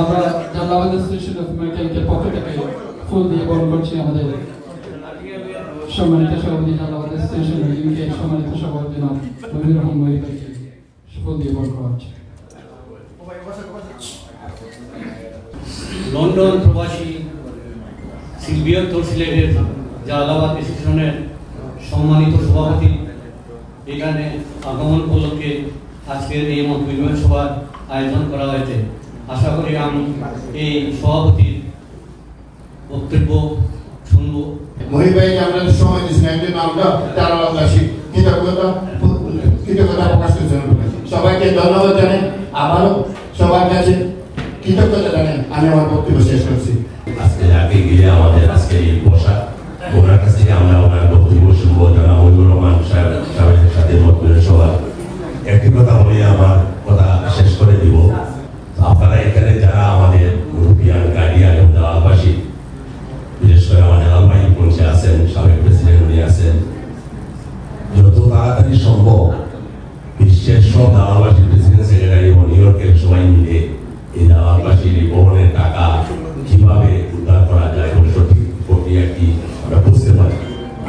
আমরা Jalalabad station of পক্ষ থেকে ফুল দিয়ে বরণ করছি আমাদের সম্মানিত সভাপতি জালালাবাদ স্টেশন ইউকে সম্মানিত সভাপতি নবীর রহমান ফুল দিয়ে বরণ করা হচ্ছে। লন্ডন প্রবাসী বৃহত্তর সিলেটের জালালাবাদ স্টেশনের সম্মানিত সভাপতি, এখানে আগমন উপলক্ষে আজকের এই মত বিনিময় সভার আয়োজন করা হয়েছে। আশা করি আমি এই সভাপতির বক্তব্য শুনব। সময় দিচ্ছি একদিন আমরা তারাবাসী কৃতজ্ঞতা কৃতজ্ঞতা প্রকাশ করছেন সবাইকে ধন্যবাদ জানাই। আবারও সবার কাছে কৃতজ্ঞতা জানাই। আমি আমার বক্তব্য শেষ করছি। আজকে আগে গিয়ে আমাদের আজকে এই বসা ওনার কাছ থেকে আমরা ওনার বক্তব্য শুনব। যারা মহিবুর রহমান সাহেবের সাথে মত সভা। একটি কথা বলে আমার কথা শেষ করে দিব আপনারা এখানে যারা আমাদের গার্ডিয়ান এবং দালালবাসী বিশেষ করে আমাদের আলমাই মঞ্চে আছেন সাবেক প্রেসিডেন্ট উনি আছেন। যত তাড়াতাড়ি সম্ভব বিশ্বের সব দালালবাসী প্রেসিডেন্ট সেক্রেটারি এবং নিউ ইয়র্কের সবাই মিলে এই দালালবাসীর এই বহনের টাকা কীভাবে উদ্ধার করা যায় এবং সঠিক প্রক্রিয়া কি আমরা বুঝতে পারি।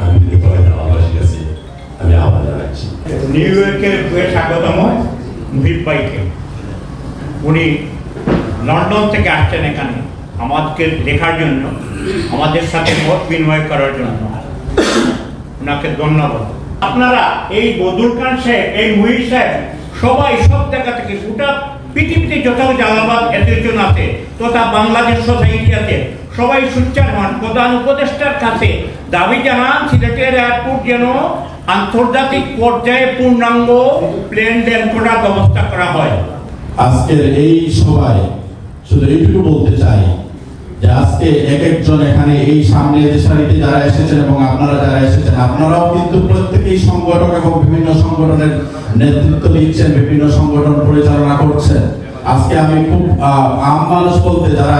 আমি বিপরে দালালবাসীর কাছে আমি আহ্বান জানাচ্ছি। নিউ ইয়র্কের স্বাগতম মুহিব ভাইকে উনি লন্ডন থেকে আসছেন এখানে, আমাদেরকে দেখার জন্য, আমাদের সাথে মত বিনিময় করার জন্য। ওনাকে ধন্যবাদ। আপনারা এই বদুল খান সাহেব, এই মুহিব সাহেব, সবাই সব জায়গা থেকে গোটা পৃথিবীতে যত জালাবাদ অ্যাসোসিয়েশন আছে, তথা বাংলাদেশ সোসাইটি আছে সবাই সুচ্চার হন। প্রধান উপদেষ্টার কাছে দাবি জানান, সিলেটের এয়ারপোর্ট যেন আন্তর্জাতিক পর্যায়ে পূর্ণাঙ্গ প্লেন ল্যান্ড করার ব্যবস্থা করা হয়। আজকের এই সভায় শুধু এইটুকু বলতে চাই যে আজকে এক একজন এখানে এই সামনে যে সারিতে যারা এসেছেন এবং আপনারা যারা এসেছেন, আপনারাও কিন্তু প্রত্যেকেই সংগঠন এবং বিভিন্ন সংগঠনের নেতৃত্ব দিচ্ছেন বিভিন্ন সংগঠন পরিচালনা করছেন। আজকে আমি খুব আম মানুষ বলতে যারা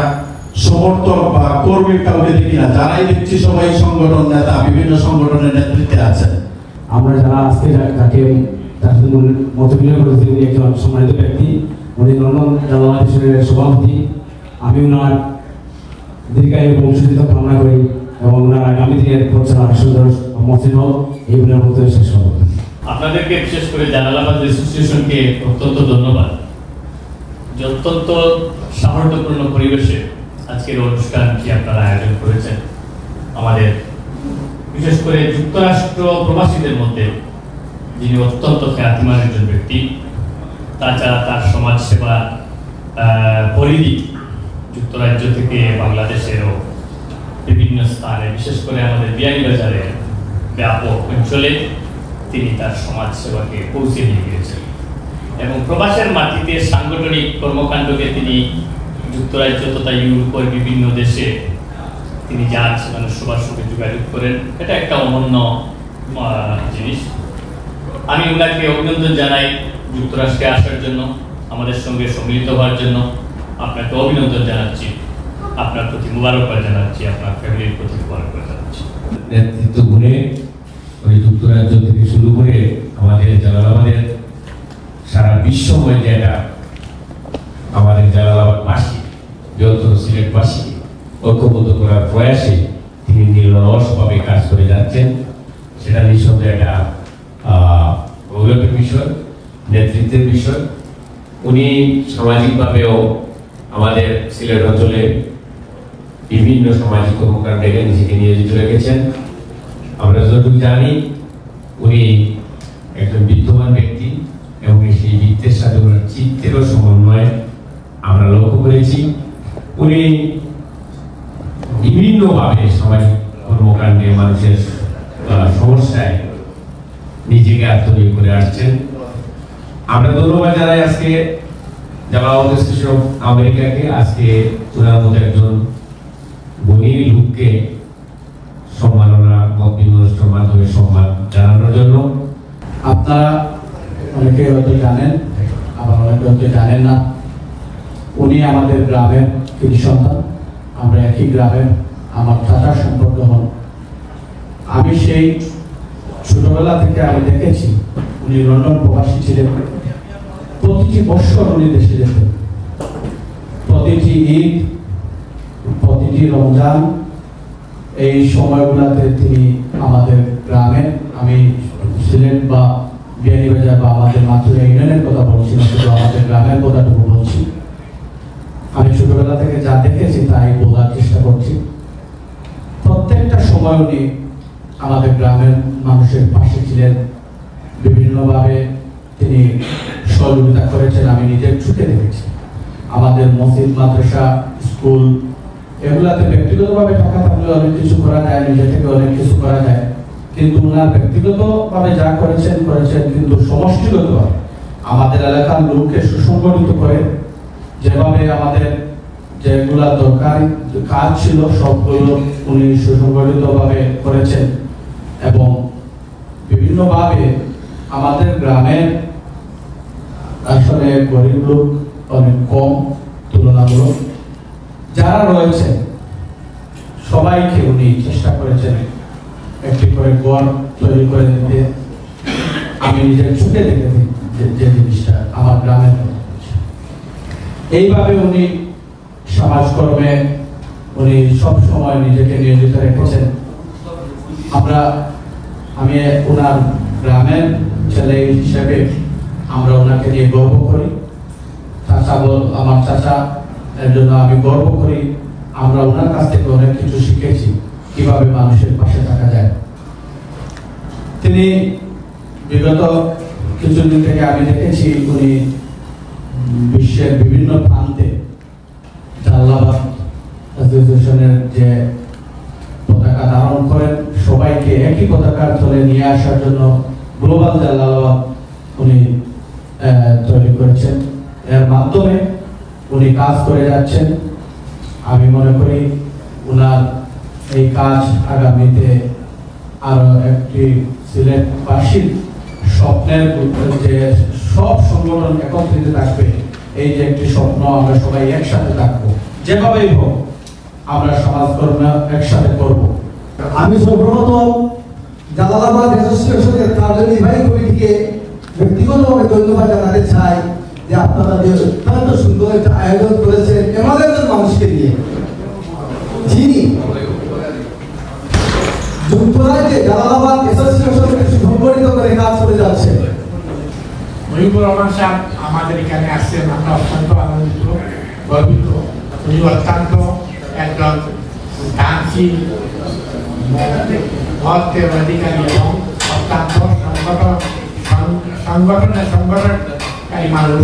সমর্থক বা কর্মী কাউকে দেখি না, যারাই দেখছি সবাই সংগঠন নেতা, বিভিন্ন সংগঠনের নেতৃত্বে আছেন। আমরা যারা আজকে যাকে তার সাথে মত করেছি একজন সম্মানিত ব্যক্তি। উনি লন্ডন জালালাবাদ মিশনের সভাপতি। আমি ওনার দীর্ঘায়ু বংশোদ্ধিত কামনা করি এবং ওনার আগামী দিনের পরিচালনা সুন্দর মসৃণ হোক, এই বক্তব্য শেষ করব আপনাদেরকে বিশেষ করে জালালাবাদ অ্যাসোসিয়েশনকে অত্যন্ত ধন্যবাদ। যে অত্যন্ত সামর্থ্যপূর্ণ পরিবেশে আজকের অনুষ্ঠানটি আপনারা আয়োজন করেছেন। আমাদের বিশেষ করে যুক্তরাষ্ট্র প্রবাসীদের মধ্যে যিনি অত্যন্ত খ্যাতিমান একজন ব্যক্তি তাছাড়া তার সমাজসেবা পরিধি যুক্তরাজ্য থেকে বাংলাদেশেরও বিভিন্ন স্থানে, বিশেষ করে আমাদের বিয়ানীবাজারের ব্যাপক অঞ্চলে তিনি তার সমাজ সেবাকে পৌঁছে নিয়ে গিয়েছেন। এবং প্রবাসের মাটিতে সাংগঠনিক কর্মকাণ্ডকে তিনি যুক্তরাজ্য তথা ইউরোপের বিভিন্ন দেশে তিনি যান সেখানে সবার সঙ্গে যোগাযোগ করেন, এটা একটা অনন্য জিনিস। আমি ওনাকে অভিনন্দন জানাই যুক্তরাষ্ট্রে আসার জন্য, আমাদের সঙ্গে সম্মিলিত হওয়ার জন্য আপনাকে অভিনন্দন জানাচ্ছি। আপনার প্রতি মুবারকবাদ জানাচ্ছি, আপনার ফ্যামিলির প্রতি মুবারকবাদ জানাচ্ছি। নেতৃত্ব গুণে ওই যুক্তরাজ্য থেকে শুরু করে আমাদের জালালাবাদের সারা বিশ্বময় জায়গা আমাদের জালালাবাদবাসী বৃহত্তর সিলেটবাসী ঐক্যবদ্ধ করার প্রয়াসে তিনি নিরলসভাবে কাজ করে যাচ্ছেন। সেটা নিঃসন্দেহে একটা গৌরবের বিষয়। নেতৃত্বের বিষয়। উনি সামাজিকভাবেও আমাদের সিলেট অঞ্চলে বিভিন্ন সামাজিক কর্মকাণ্ডে নিজেকে নিয়োজিত রেখেছেন। আমরা যতটুকু জানি, উনি একজন বিদ্যমান ব্যক্তি এবং সেই বৃত্তের সাথে ওনার চিত্তেরও সমন্বয় আমরা লক্ষ্য করেছি। উনি বিভিন্নভাবে সামাজিক কর্মকাণ্ডে মানুষের সমস্যায় নিজেকে আত্মনিয়োগ করে আসছেন। আমরা ধন্যবাদ জানাই আজকে স্টেশন অফ আমেরিকাকে। আজকে ওনার মতো একজন গুণী লোককে সম্মাননা মত মাধ্যমে সম্মান জানানোর জন্য। আপনারা অনেকে হয়তো জানেন, আবার অনেকে হয়তো জানেন না, উনি আমাদের গ্রামের কৃষি সন্তান আমরা একই গ্রামের, আমার চাচার সম্পর্ক হন। আমি সেই ছোটবেলা থেকে আমি দেখেছি, উনি লন্ডন প্রবাসী ছিলেন। প্রতিটি বৎসর উনি দেশে যেতেন প্রতিটি ঈদ, প্রতিটি রমজান, এই সময়গুলোতে তিনি আমাদের গ্রামে, আমি সিলেট বা বিয়ানীবাজার বা আমাদের মাতৃ ইউনিয়নের কথা বলছি না শুধু আমাদের গ্রামের কথাটুকু বলছি। আমি ছোটবেলা থেকে যা দেখেছি তাই বলার চেষ্টা করছি। প্রত্যেকটা সময় উনি আমাদের গ্রামের মানুষের পাশে ছিলেন। বিভিন্নভাবে তিনি সহযোগিতা করেছেন, আমি নিজের চোখে দেখেছি। আমাদের মসজিদ, মাদ্রাসা, স্কুল, এগুলাতে ব্যক্তিগতভাবে টাকা থাকলে অনেক কিছু করা যায়, নিজে থেকে অনেক কিছু করা যায়। কিন্তু ওনার ব্যক্তিগতভাবে যা করেছেন করেছেন কিন্তু সমষ্টিগতভাবে। আমাদের এলাকার লোককে সুসংগঠিত করে যেভাবে আমাদের যেগুলা দরকারি, কাজ ছিল, সবগুলো উনি সুসংগঠিতভাবে করেছেন। এবং বিভিন্নভাবে আমাদের গ্রামের আসলে গরিব লোক অনেক কম, তুলনামূলক। যারা রয়েছে সবাইকে উনি চেষ্টা করেছেন একটি করে ঘর তৈরি করে দিতে। আমি নিজের চোখে দেখেছি যে জিনিসটা আমার গ্রামের। এইভাবে উনি সমাজকর্মে উনি সব সময় নিজেকে নিয়োজিত রেখেছেন। আমরা, আমি ওনার গ্রামের ছেলে হিসেবে আমরা ওনাকে নিয়ে গর্ব করি। চাচা বল, আমার চাচা, এর জন্য আমি গর্ব করি। আমরা ওনার কাছ থেকে অনেক কিছু শিখেছি, কীভাবে মানুষের পাশে থাকা যায়। তিনি বিগত কিছুদিন থেকে আমি দেখেছি, উনি বিশ্বের বিভিন্ন প্রান্তে জাল্লাবাদ অ্যাসোসিয়েশনের যে পতাকা ধারণ করেন, সবাইকে একই পতাকার তলে নিয়ে আসার জন্য গ্লোবাল জাল্লাবাদ উনি তৈরি করেছেন। এর মাধ্যমে উনি কাজ করে যাচ্ছেন। আমি মনে করি উনার এই কাজ আগামীতে আরও একটি সিলেটবাসীর স্বপ্নের যে সব সংগঠন একত্রিত থাকবে, এই যে একটি স্বপ্ন আমরা সবাই একসাথে থাকব। যেভাবেই হোক, আমরা সমাজকর্ম একসাথে করব। আমি সর্বপ্রথম জালালাবাদ অ্যাসোসিয়েশনের কার্যনির্বাহী কমিটিকে ব্যক্তিগতভাবে ধন্যবাদ জানাতে চাই যে আপনারা যে অত্যন্ত সুন্দর একটা আয়োজন করেছেন এমন একজন মানুষকে নিয়ে। যিনি যুক্তরাজ্যে জালালাবাদ অ্যাসোসিয়েশনকে করে কাজ করে যাচ্ছে মহিবুর রহমান সাহেব আমাদের এখানে আসছেন, আমরা অত্যন্ত আনন্দিত, গর্বিত। উনি অত্যন্ত একজন দানশীল, মহত্বের অধিকারী এবং অত্যন্ত সংগঠন সংগঠনের সংগঠনকারী মানুষ,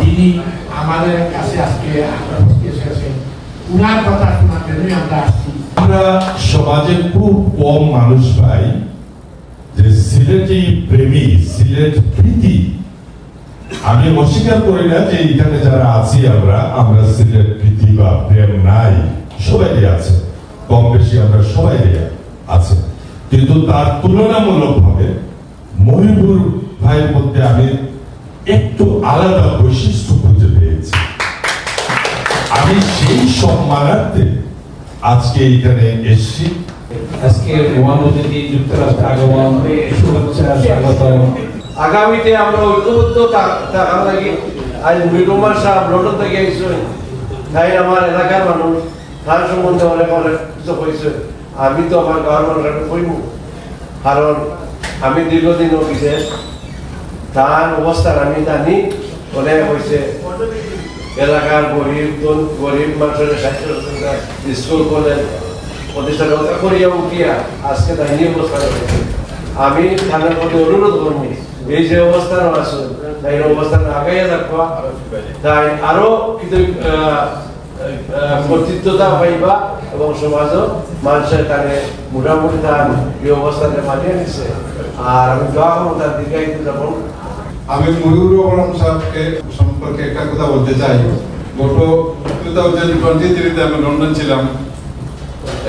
যিনি আমাদের কাছে আজকে উনার কথা শোনার জন্যই আমরা আসছি। আমরা সমাজে খুব কম মানুষ পাই যে সিলেটি প্রেমী, সিলেট প্রীতি। আমি অস্বীকার করি না যে এখানে যারা আছি আমরা আমরা সিলেট প্রীতি বা প্রেম নাই সবাই আছে। কম বেশি আমরা সবাই আছে। কিন্তু তার তুলনামূলক ভাবে মহিবুর ভাইয়ের মধ্যে আমি একটু আলাদা বৈশিষ্ট্য খুঁজে পেয়েছি। আমি সেই সম্মানার্থে আজকে এখানে এসেছি। আজকে ওয়ান অতিথি যুক্তরাষ্ট্র আগমন শুভেচ্ছা স্বাগতম আগামীতে আমরা ঐক্যবদ্ধ লাগে। আজ সাহেব লন্ডন থেকে তাই আমার এলাকার মানুষ, তার সম্বন্ধে অনেক অনেক কইছে আমি তো আমার কইব কারণ আমি দীর্ঘদিন বিদেশ তার অবস্থান আমি জানি অনেক হয়েছে এলাকার গরিব গরিব মানুষের স্বাস্থ্য স্কুল, কলেজ প্রতিষ্ঠান রক্ষা করিয়া উঠিয়া আজকে দায়নি অবস্থা আমি তাদের প্রতি অনুরোধ করব, এই যে অবস্থান আছে তাই অবস্থান আগাইয়া রাখবা তাই আরও কিন্তু কর্তৃত্বতা পাইবা এবং সমাজও মানুষের কানে মোটামুটি তার এই অবস্থানে মানিয়ে নিছে। আর আমি দোয়া করব তার দীর্ঘায়িত যখন আমি ময়ূর রহমান সাহেবকে সম্পর্কে একটা কথা বলতে চাই। গত টু থাউজেন্ড টোয়েন্টি থ্রিতে আমি লন্ডন ছিলাম।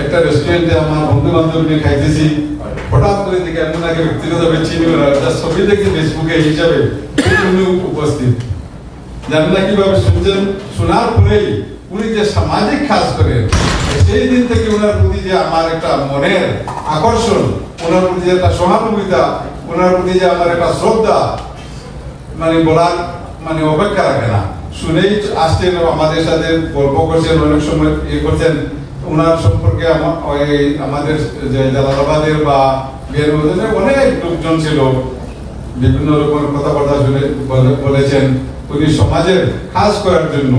একটা রেস্টুরেন্টে আমার বন্ধু বান্ধব নিয়ে খাইতেছি। হঠাৎ করে দেখে আমি ওনাকে ব্যক্তিগতভাবে চিনি ওরা তার ছবি দেখি ফেসবুকে হিসাবে। উনি উপস্থিত। জানেন না কীভাবে শুনছেন। শোনার পরেই উনি যে সামাজিক কাজ করেন, সেই দিন থেকে ওনার প্রতি যে আমার একটা মনের আকর্ষণ, ওনার প্রতি যে একটা সহানুভূতিতা ওনার প্রতি যে আমার একটা শ্রদ্ধা মানে বলার মানে অপেক্ষা রাখে না। শুনেই আসছেন আমাদের সাথে গল্প করছেন, অনেক সময় ইয়ে করছেন। ওনার সম্পর্কে আমাদের যে জালালাবাদের বা বিহার অনেক লোকজন ছিল, বিভিন্ন রকমের কথাবার্তা শুনে বলেছেন। উনি সমাজের কাজ করার জন্য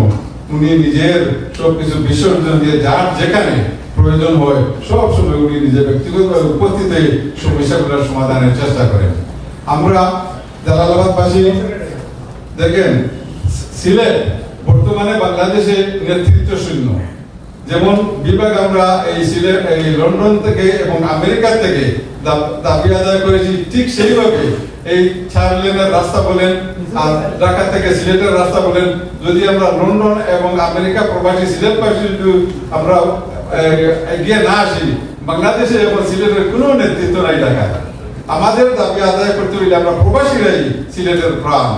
উনি নিজের সবকিছু বিসর্জন দিয়ে যার যেখানে প্রয়োজন হয়, সব সময় উনি নিজের ব্যক্তিগতভাবে উপস্থিত হয়ে সমস্যাগুলোর সমাধানের চেষ্টা করেন। আমরা জালালাবাদবাসী দেখেন, সিলেট বর্তমানে বাংলাদেশে নেতৃত্ব শূন্য যেমন বিভাগ আমরা এই সিলেট, এই লন্ডন থেকে এবং আমেরিকা থেকে দাবি আদায় করেছি, ঠিক সেইভাবে এই চার লেনের রাস্তা বলেন আর ঢাকা থেকে সিলেটের রাস্তা বলেন, যদি আমরা লন্ডন এবং আমেরিকা প্রবাসী সিলেট পাশে যদি আমরা এগিয়ে না আসি, বাংলাদেশে এবং সিলেটের কোনো নেতৃত্ব নাই ঢাকায়। আমাদের দাবি আদায় করতে হইলে আমরা প্রবাসীরাই সিলেটের প্রাণ।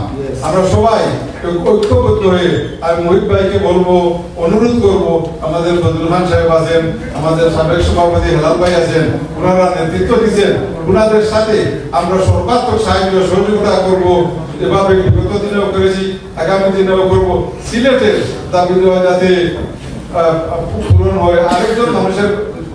আমরা সবাই ঐক্যবদ্ধ হয়ে আমি মহিত ভাইকে বলব অনুরোধ করব আমাদের বদরুল খান সাহেব আছেন আমাদের সাবেক সভাপতি হেলাল ভাই আছেন ওনারা নেতৃত্ব দিচ্ছেন ওনাদের সাথে আমরা সর্বাত্মক সাহায্য সহযোগিতা করব। এভাবে বিগত দিনেও করেছি আগামী দিনেও করব। সিলেটের দাবি দেওয়া যাতে পূরণ হয় আরেকজন মানুষের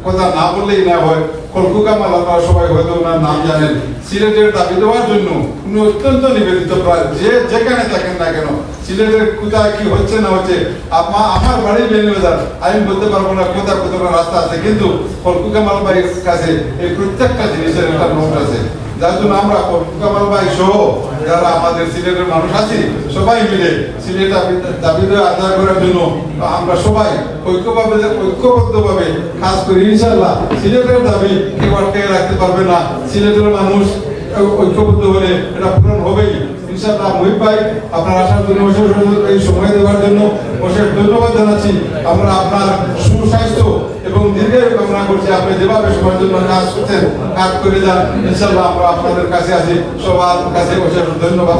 কথা না বললেই না হয় কলকুকা মালাপা সবাই হয়তো ওনার নাম জানেন। সিলেটের দাবি দেওয়ার জন্য উনি অত্যন্ত নিবেদিত, প্রায় যে যেখানে থাকেন না কেন, সিলেটের কোথায় কি হচ্ছে না হচ্ছে আমা- আমার বাড়ির বেনিবাজার আমি বলতে পারব না কোথায় কোথাও রাস্তা আছে, কিন্তু কলকুকা মালবাড়ির কাছে এই প্রত্যেকটা জিনিসের একটা নোট আছে। যার জন্য আমরা কামাল ভাই সহ যারা আমাদের সিলেটের মানুষ আছি, সবাই মিলে সিলেট দাবি- দাবি আদায় করার জন্য আমরা সবাই ঐক্যভাবে ঐক্যবদ্ধভাবে কাজ করি। ইনশাল্লাহ সিলেটের দাবি কেউ আটকে রাখতে পারবে না। সিলেটের মানুষ ঐক্যবদ্ধ হলে এটা পূরণ হবেই। সময় দেওয়ার জন্য অশেষ ধন্যবাদ জানাচ্ছি। আমরা আপনার সুস্বাস্থ্য এবং সবার জন্য কাজ করে আমরা আপনাদের কাছে কাছে ধন্যবাদ।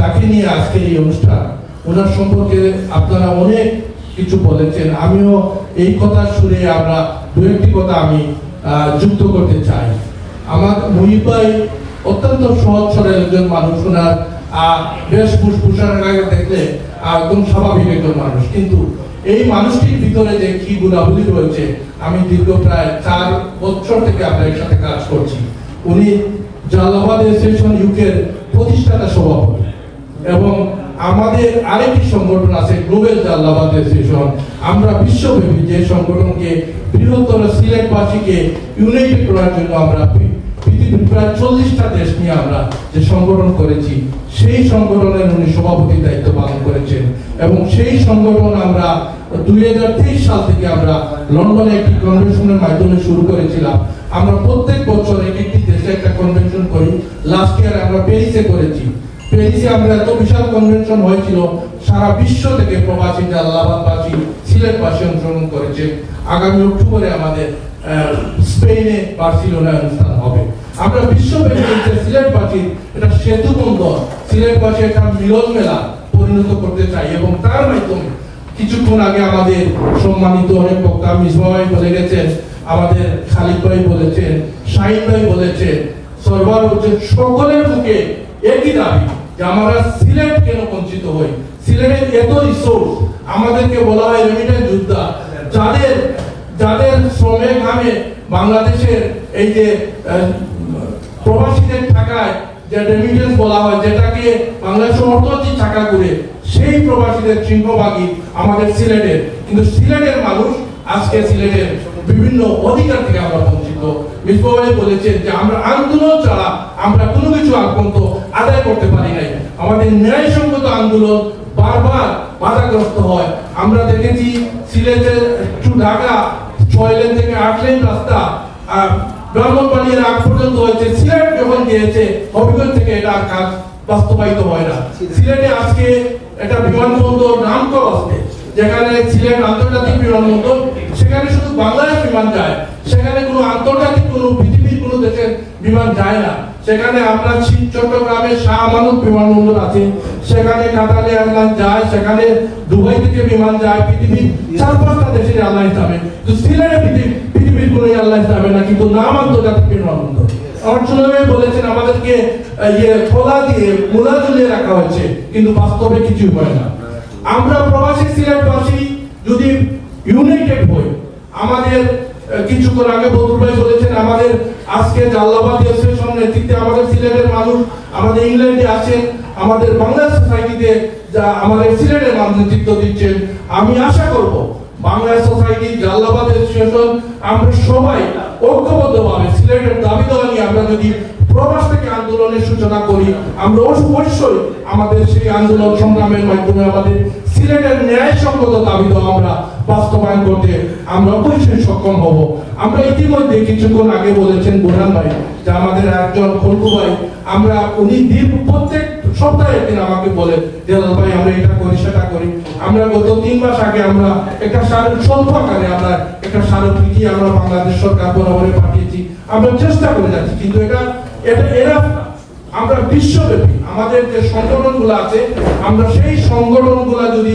তাকে নিয়ে আজকের এই অনুষ্ঠান, ওনার সম্পর্কে আপনারা অনেক কিছু বলেছেন। আমিও এই কথা শুনে আমরা দু একটি কথা আমি যুক্ত করতে চাই। আমার মুহিব অত্যন্ত সহজ সরল একজন মানুষ। ওনার বেশ ফুসফুসার দেখলে একদম স্বাভাবিক একজন মানুষ। কিন্তু এই মানুষটির ভিতরে যে কি গুণাবলী রয়েছে, আমি দীর্ঘ প্রায় চার বছর থেকে এর সাথে কাজ করছি। উনি জালাবাদ অ্যাসোসিয়েশন ইউকের প্রতিষ্ঠাতা সভাপতি। এবং আমাদের আরেকটি সংগঠন আছে, গ্লোবাল জাল্লাবাদ অ্যাসোসিয়েশন আমরা বিশ্বব্যাপী যে সংগঠনকে বৃহত্তর সিলেটবাসীকে ইউনাইটেড করার জন্য আমরা প্রায় চল্লিশটা দেশ নিয়ে আমরা যে সংগঠন করেছি, সেই সংগঠনের উনি সভাপতির দায়িত্ব পালন করেছেন। এবং সেই সংগঠন আমরা দুই সাল থেকে আমরা লন্ডনে একটি কনভেনশনের মাধ্যমে শুরু করেছিলাম। আমরা প্রত্যেক বছর এক একটি দেশে একটা কনভেনশন করি। লাস্ট ইয়ার আমরা প্যারিসে করেছি। প্যারিসে আমরা এত বিশাল কনভেনশন হয়েছিল, সারা বিশ্ব থেকে প্রবাসী জালালাবাদবাসী সিলেটবাসী অংশগ্রহণ করেছে। আগামী অক্টোবরে আমাদের স্পেনে বার্সিলোনায় অনুষ্ঠান হবে। আমরা বিশ্বব্যাপী যে সিলেটবাসী এটা সেতু বন্ধন সিলেটবাসী একটা মিলন মেলা পরিণত করতে চাই এবং তার মাধ্যমে কিছুক্ষণ আগে আমাদের সম্মানিত অনেক বক্তা মিসবা ভাই বলে গেছেন, আমাদের খালিদ ভাই বলেছেন, শাহিন ভাই বলেছেন, সরবার হচ্ছে সকলের মুখে একই দাবি যে আমরা সিলেট কেন বঞ্চিত হই? সিলেটের এত রিসোর্স আমাদেরকে বলা হয় রেমিটেন্স যোদ্ধা, যাদের যাদের শ্রমে ঘামে বাংলাদেশের এই যে প্রবাসীদের টাকায় যে রেমিটেন্স বলা হয় যেটাকে বাংলাদেশের অর্থনৈতিক টাকা করে সেই প্রবাসীদের সিংহভাগই আমাদের সিলেটের কিন্তু সিলেটের মানুষ আজকে সিলেটের বিভিন্ন অধিকার থেকে আমরা বঞ্চিত। মিসবা বলেছেন যে আমরা আন্দোলন ছাড়া আমরা কোনো কিছু আক্রান্ত আদায় করতে পারি নাই। আমাদের ন্যায়সঙ্গত আন্দোলন বারবার বাধাগ্রস্ত হয়। আমরা দেখেছি সিলেটের টু ঢাকা ছয় লেন থেকে আট লেন রাস্তা আহ, ব্রাহ্মণবাড়িয়ার আগ পর্যন্ত হয়েছে, সিলেট যখন গিয়েছে, হবিগঞ্জ থেকে এটা কাজ বাস্তবায়িত হয় না। সিলেটে আজকে একটা বিমানবন্দর নাম তো আছে যেখানে সিলেট আন্তর্জাতিক বিমানবন্দর, সেখানে শুধু বাংলাদেশ বিমান যায়, সেখানে কোনো আন্তর্জাতিক কোনো পৃথিবীর কোনো দেশের বিমান যায় না। সেখানে আমরা চট্টগ্রামে শাহ আমানত বিমানবন্দর আছে। সেখানে কাতার এয়ারলাইন যায়, সেখানে দুবাই থেকে বিমান যায়, পৃথিবীর চার পাঁচটা দেশের এয়ারলাইন যাবে। তো সিলেটে পৃথিবীর কোনো এয়ারলাইন যাবে না, কিন্তু নাম আন্তর্জাতিক বিমানবন্দর। অর্চনা বলেছেন, আমাদেরকে ইয়ে খোলা দিয়ে মোলা ঝুলিয়ে রাখা হয়েছে, কিন্তু বাস্তবে কিছু হয় না। আমরা প্রবাসী সিলেটবাসী, যদি ইউনাইটেড হই, আমাদের কিছুক্ষণ আগে বদরুল ভাই বলেছেন, আমাদের আজকে জাল্লাবাদ অ্যাসোসিয়েশন নেতৃত্বে আমাদের সিলেটের মানুষ, আমাদের ইংল্যান্ডে আছেন আমাদের বাংলা সোসাইটিতে যা আমাদের সিলেটের মানুষ নেতৃত্ব দিচ্ছেন। আমি আশা করব বাংলা সোসাইটি জাল্লাবাদ অ্যাসোসিয়েশন আমরা সবাই ঐক্যবদ্ধভাবে সিলেটের দাবি নিয়ে আমরা যদি প্রবাস থেকে আন্দোলনের সূচনা করি, আমরা অবশ্যই আমাদের সেই আন্দোলন সংগ্রামের মাধ্যমে আমাদের সিলেটের ন্যায়সঙ্গত দাবি দেওয়া আমরা বাস্তবায়ন করতে আমরা অবশ্যই সক্ষম হব। আমরা ইতিমধ্যে কিছুক্ষণ আগে বলেছেন বোরান ভাই, যে আমাদের একজন খলকু ভাই, আমরা উনি দীর্ঘ প্রত্যেক সপ্তাহে আমাকে বলে যে ভাই, আমরা এটা করি, সেটা করি। আমরা গত তিন মাস আগে আমরা একটা সার স্বল্প আকারে আমরা একটা আমরা বাংলাদেশ সরকার বরাবরে পাঠিয়েছি। আমরা চেষ্টা করে যাচ্ছি, কিন্তু এটা এটা এরা, আমরা বিশ্বব্যাপী আমাদের যে সংগঠনগুলো আছে, আমরা সেই সংগঠনগুলো যদি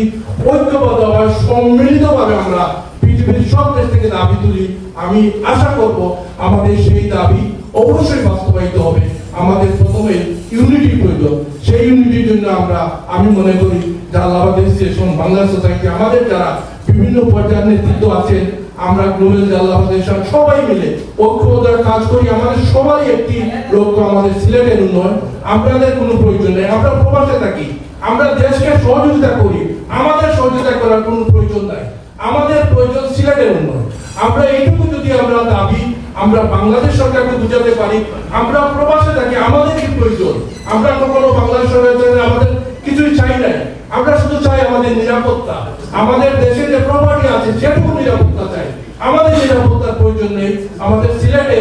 ঐক্যবদ্ধভাবে সম্মিলিতভাবে আমরা পৃথিবীর সব দেশ থেকে দাবি তুলি, আমি আশা করব আমাদের সেই দাবি অবশ্যই বাস্তবায়িত হবে। আমাদের প্রথমে ইউনিটি প্রয়োজন। সেই ইউনিটির জন্য আমরা, আমি মনে করি জালাবাদ অ্যাসোসিয়েশন বাংলা সোসাইটি আমাদের যারা বিভিন্ন পর্যায়ের নেতৃত্ব আছেন আমরা গ্লোবাল জাল্লাবাদ অ্যাসোসিয়েশন সবাই মিলে ঐক্যবদ্ধ কাজ করি। আমাদের সবাই একটি লক্ষ্য আমাদের সিলেটের উন্নয়ন। আমাদের কোনো প্রয়োজন নেই। আমরা প্রবাসে থাকি। আমরা দেশকে সহযোগিতা করি। আমাদের সহযোগিতা করার কোনো প্রয়োজন নাই। আমাদের প্রয়োজন সিলেটের উন্নয়ন। আমরা এইটুকু যদি আমরা দাবি, আমরা বাংলাদেশ সরকারকে বুঝাতে পারি, আমরা প্রবাসে থাকি, আমাদের কি প্রয়োজন? আমরা কখনো বাংলাদেশ সরকার আমাদের কিছুই চাই নাই। আমরা শুধু চাই আমাদের নিরাপত্তা। আমাদের দেশে যে প্রপার্টি আছে, সেটুকু নিরাপত্তা চাই। আমাদের নিরাপত্তার প্রয়োজন নেই, আমাদের সিলেটে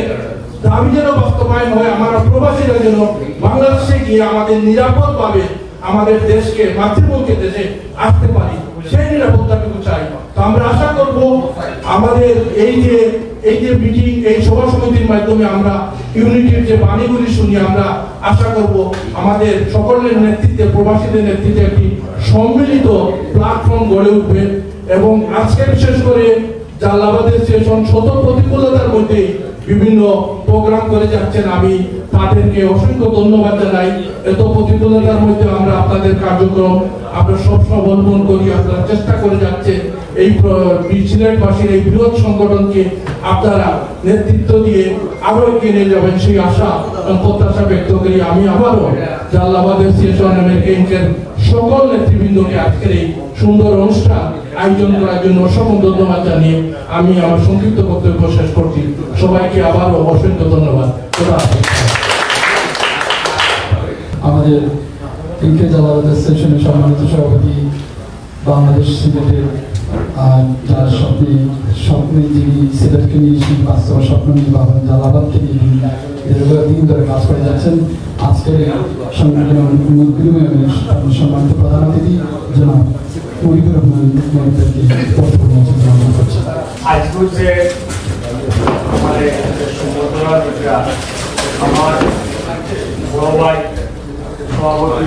দাবি যেন বাস্তবায়ন হয়, আমরা প্রবাসীরা যেন বাংলাদেশে গিয়ে আমাদের নিরাপদ ভাবে আমাদের দেশকে, মাতৃভূমিকে, দেশে আসতে পারি। সেই নিরাপত্তাটুকু চাই। তো আমরা আশা করব আমাদের এই যে এই যে মিটিং এই সভা সমিতির মাধ্যমে আমরা ইউনিটির যে বাণীগুলি শুনি, আমরা আশা করব আমাদের সকলের নেতৃত্বে, প্রবাসীদের নেতৃত্বে একটি সম্মিলিত প্ল্যাটফর্ম গড়ে উঠবে এবং আজকে বিশেষ করে জালাবাদের সেশন শত প্রতিকূলতার মধ্যেই বিভিন্ন প্রোগ্রাম করে যাচ্ছেন। আমি তাদেরকে অসংখ্য ধন্যবাদ জানাই। এত প্রতিকূলতার মধ্যে আমরা আপনাদের কার্যক্রম আমরা সবসময় বন্ধন করি, আপনারা চেষ্টা করে যাচ্ছেন। এই প্র- সিলেটবাসীর এই বৃহৎ সংগঠনকে আপনারা নেতৃত্ব দিয়ে আরও এগিয়ে নিয়ে যাবেন, সেই আশা এবং প্রত্যাশা ব্যক্ত করি। আমি আবারও জাল্লাবাদ অ্যাসোসিয়েশন আমেরিকানদের সকল নেতৃবৃন্দকে আজকের এই সুন্দর অনুষ্ঠান আয়োজন করার জন্য অসংখ্য ধন্যবাদ জানিয়ে আমি আমার সংক্ষিপ্ত বক্তব্য শেষ করছি। সবাইকে আবারও অসংখ্য ধন্যবাদ। আমাদের সম্মানিত সভাপতি বাংলাদেশ সিলেটের যার স্বপ্নে স্বপ্নে যিনি সিলেটকে নিয়ে সেই বাস্তব স্বপ্ন জালাবাদকে নিয়ে তিনি দীর্ঘদিন ধরে কাজ করে যাচ্ছেন, আজকের সংগঠনের সম্মানিত প্রধান অতিথি যেটা আমার বড় ভাই, সভাপতি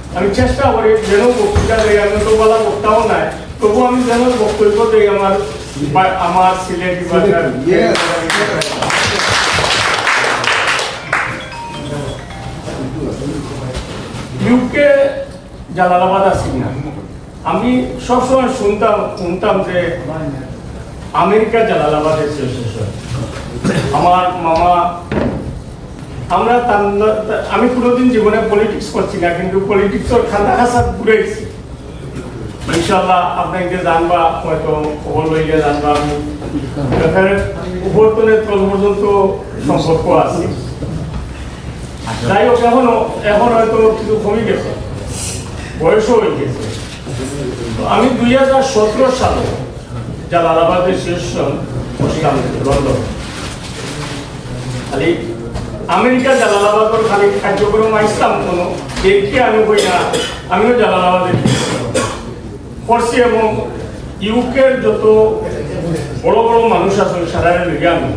আমি চেষ্টা করি যেন বক্তৃতা দেই, আমি তো বলা বক্তাও নাই। তবু আমি যেন বক্তব্য দেই, আমার আমার সিলেটি ভাষার ইউকে জালালাবাদ আছি না আমি সবসময় শুনতাম শুনতাম যে আমেরিকা জালালাবাদ অ্যাসোসিয়েশন আমার মামা আমরা আমি কোনোদিন জীবনে পলিটিক্স করছি না, কিন্তু পলিটিক্সের খাতা খাসা ঘুরেছি ইনশাল্লাহ আপনাকে জানবা, হয়তো খবর লইলে জানবা আমি। উপরতনের তল পর্যন্ত সম্পর্ক আছে। যাই হোক, এখনও এখন হয়তো কিছু কমে গেছে। বয়সও হয়ে গেছে। আমি দুই হাজার সতেরো সালে জালালাবাদের শেষ বসলাম, লন্ডন। খালি আমেরিকা জালালাবাদর খালি কার্যক্রম আসলাম কোনো দেখি আমি কই না, আমিও জালালাবাদে করছি এবং ইউকের যত বড় বড় মানুষ আছে, সারা লিগে আমি।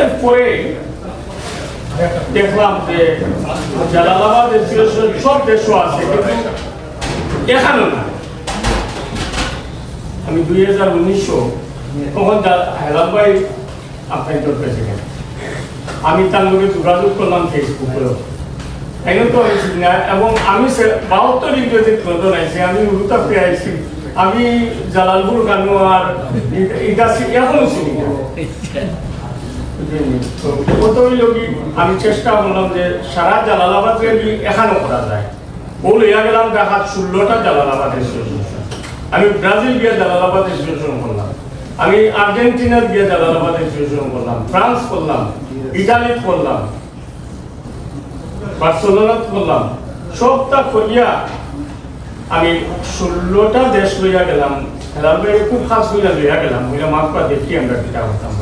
এরপরে দেখলাম যে জালালাবাদ অ্যাসোসিয়েশন সব দেশও আছে কিন্তু এখানেও না আমি দুই হাজার উনিশশো আমি তার লোকে যোগাযোগ করলাম ফেসবুকেও। এখন তো হয়েছি না এবং আমি ইংরেজি আমি উরুতাপে আমি জালালপুর কানু আর এখনও চিনি। আমি চেষ্টা করলাম যে সারা জালালাবাদ এখানেও করা যায়। ও লইয়া গেলাম দেখাত ষোলোটা জালালাবাদ অ্যাসোসিয়েশন আমি ব্রাজিল গিয়ে জালালাবাদ অ্যাসোসিয়েশন করলাম। আমি আর্জেন্টিনার গিয়ে জালালাবাদ অ্যাসোসিয়েশন করলাম ফ্রান্স করলাম ইটালি করলাম বার্সেলোনাত করলাম সবটা করিয়া আমি ষোলোটা দেশ লইয়া গেলাম, খেলার খুব খাস লইয়া লইয়া গেলাম ওইটা মাপকা দেখি আমরা কিটা করতাম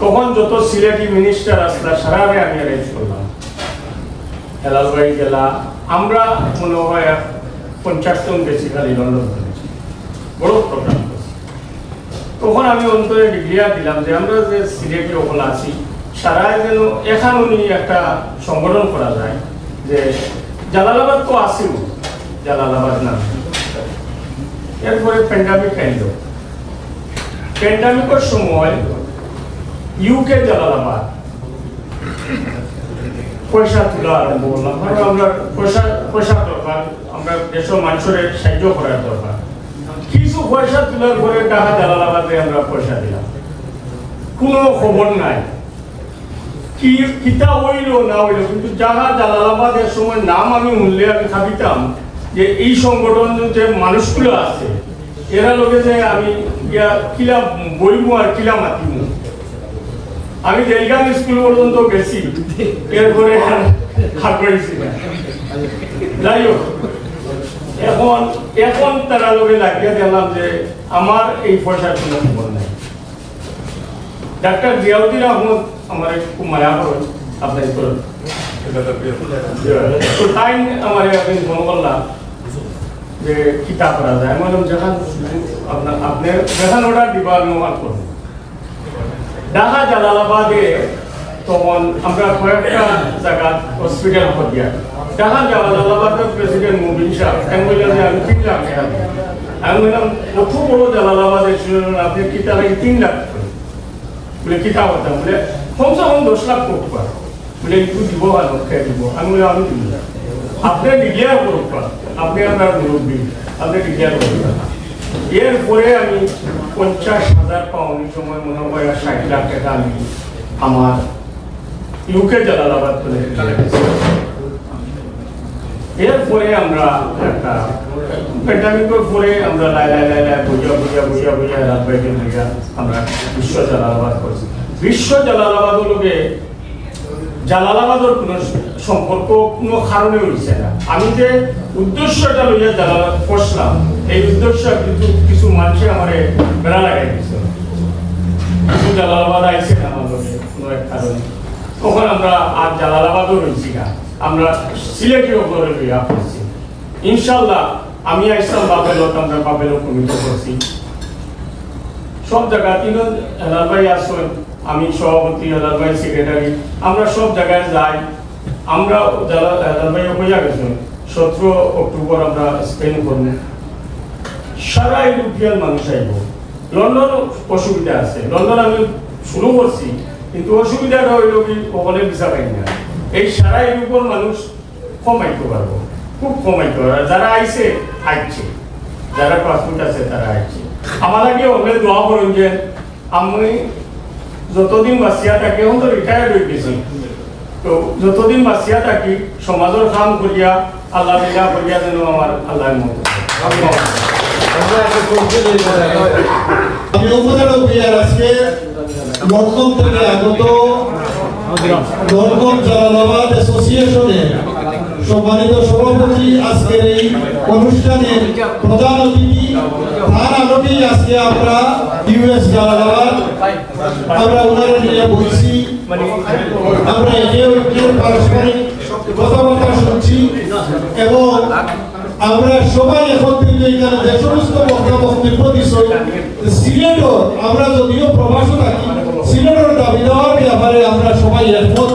তখন যত সিলেটি মিনিস্টার আসলা, সারারে আমি অ্যারেঞ্জ করলাম। হেলাল ভাই গেলা, আমরা মনে হয় পঞ্চাশ জন বেশি খালি লন্ডন বড় প্রোগ্রাম তখন আমি অন্তরে ডিগ্রিয়া দিলাম যে আমরা যে সিলেটি ওখানে আছি সারায় যেন এখানে নিয়ে একটা সংগঠন করা যায় যে জালালাবাদ তো আসিও জালালাবাদ না। এরপরে প্যান্ডামিক আইল প্যান্ডামিকের সময় ইউকে জালালাবাদ পয়সা তোলা আরম্ভ করলাম। আমরা পয়সা পয়সা দরকার, আমরা দেশের মানুষের সাহায্য করার দরকার। পয়সা তোলার পরে টাকা জালালাবাদে আমরা পয়সা দিলাম। কোনো খবর নাই। কি, কিতা হইল না হইল, কিন্তু যারা জালালাবাদের সময় নাম আমি উনলে আমি ভাবিতাম যে এই সংগঠন যে মানুষগুলো আছে, এরা লোকে যে আমি ইয়া কিলা বইমু আর কিলা মাতিমু। আমি জেলগাম স্কুল পর্যন্ত গেছি, এরপরে হাত করেছি যাই হোক। এখন এখন তারা লোকে লাগিয়ে দিলাম যে আমার এই পয়সার কোনো খবর নাই। ডাক্তার জিয়াউদ্দিন আহমদ আমার খুব মায়া করেন আপনার করেন। তাই আমার আপনি ফোন করলাম যে কিতা করা যায়? বললাম যেখান আপনার আপনি যেখান অর্ডার দিবা, আমি করব। ঢাকা জালালাবাদে তখন আমরা কয়েকটা জায়গা হসপিটাল করিয়া ঢাকা জালালাবাদের প্রেসিডেন্ট মুবিন শাহ। আমি আমি তিন লাখ টাকা আমি বললাম কত বড় জালালাবাদের student, আপনি কিতা লাগে তিন লাখ। বলে কিতা কথা বলে কমসে কম দশ লাখ করতে পারো। বলে একটু দিব আর খেয়ে দিব। আমি বলে আমি দিব। আপনি ডিক্লেয়ার করুক। আপনি আপনার মুরব্বী আপনি ডিক্লেয়ার করবেন এরপরে আমি পঞ্চাশ হাজার পাউন্ড সময় মনে হয় ষাট লাখ টাকা আমি আমার ইউকে জালালাবাদ করে এরপরে আমরা একটা প্যান্ডামিকের পরে আমরা লাই লাই লাই লাই, বুঝিয়া বুঝিয়া বুঝিয়া বুঝিয়া রাত বাইকে বুঝিয়া আমরা বিশ্ব জালালাবাদ করছি। বিশ্ব জালালাবাদ লোকে জালালাবাদের কোনো সম্পর্ক, কোনো কারণে হয়েছে না। আমি যে উদ্দেশ্যটা লইয়া জালালাবাদ করছিলাম, এই উদ্দেশ্য কিন্তু কিছু মানুষে আমার বেড়া লাগাই দিচ্ছে কিছু জালালাবাদ আইছে না আমার কোনো এক কারণে। তখন আমরা আর জালালাবাদও রয়েছি না। আমরা লইয়া করছি ইনশাল্লাহ আমি আইসাম আমরা করছি সব জায়গা ভাই আমি সভাপতি ভাই সেক্রেটারি আমরা সব জায়গায় যাই। আমরা যারা ভাই গেছেন, সতেরো অক্টোবর আমরা স্পেন করব। সারা ইউরোপিয়ান মানুষ আইব। লন্ডন অসুবিধা আছে। লন্ডন আমি শুরু করছি, কিন্তু অসুবিধাটা হইল কি কখনো ভিসা পাই না। এই সারা ইউরোপের মানুষ কম আইতে পারব, খুব কম আইতে পারব যারা আইছে আইছে। যারা পাসপোর্ট আছে, তারা আইছে। আমার আগে অনেক দোয়া করুন যে আমি যতদিন বাঁচিয়া থাকি, এখন তো রিটায়ার্ড হয়ে গেছি। তো যতদিন বাঁচিয়া থাকি, সমাজের কাম করিয়া, আল্লাহ বিলা করিয়া যেন আমার আল্লাহ মত আমি উপজেলা আজকে লন্ডন থেকে আগত লন্ডন জালালাবাদ অ্যাসোসিয়েশনের সম্মানিত সভাপতি আজকের এই অনুষ্ঠানের প্রধান অতিথি তার আলোকেই আজকে আমরা ইউএস জালালাবাদ। আমরা ওনারা নিয়ে বলছি, আমরা একে অপরের পারস্পরিক কথাবার্তা শুনছি এবং আমরা সবাই একত্রিত এখানে যে সমস্ত বক্তা বক্তব্য দিচ্ছি সিলেটর আমরা যদিও প্রবাসও থাকি সিলেটর দাবিদার ব্যাপারে আমরা সবাই একমত।